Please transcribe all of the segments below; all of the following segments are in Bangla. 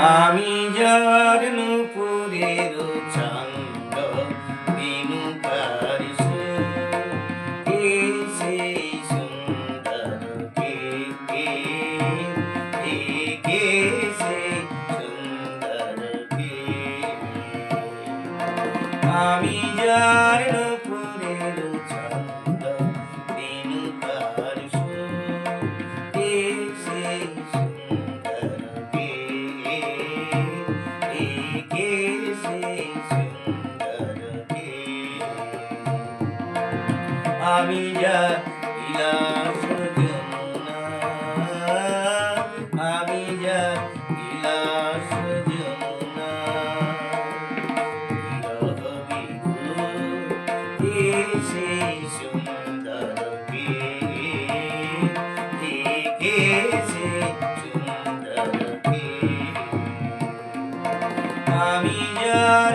আমি যার নুপুরের ছন্দ বিনু তার সুর কে সুন্দর, কে কে কে সুন্দর কে। আমি যার নুপুরের আমি যা বিলাস যমুনা আমি যা বিলাস যমুনা বিরহ বিধু কে সেই সুন্দর কে কে সুন্দর আমি যার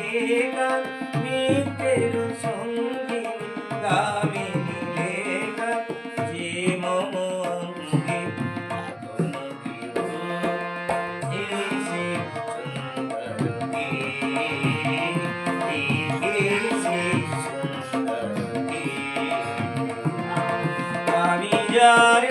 কেকা নিতের সঙ্গী দামিনী লেখা যে মম অঙ্গে আপন গৃহ এসে সুন্দর কে এসে সুন্দর কে আমি যার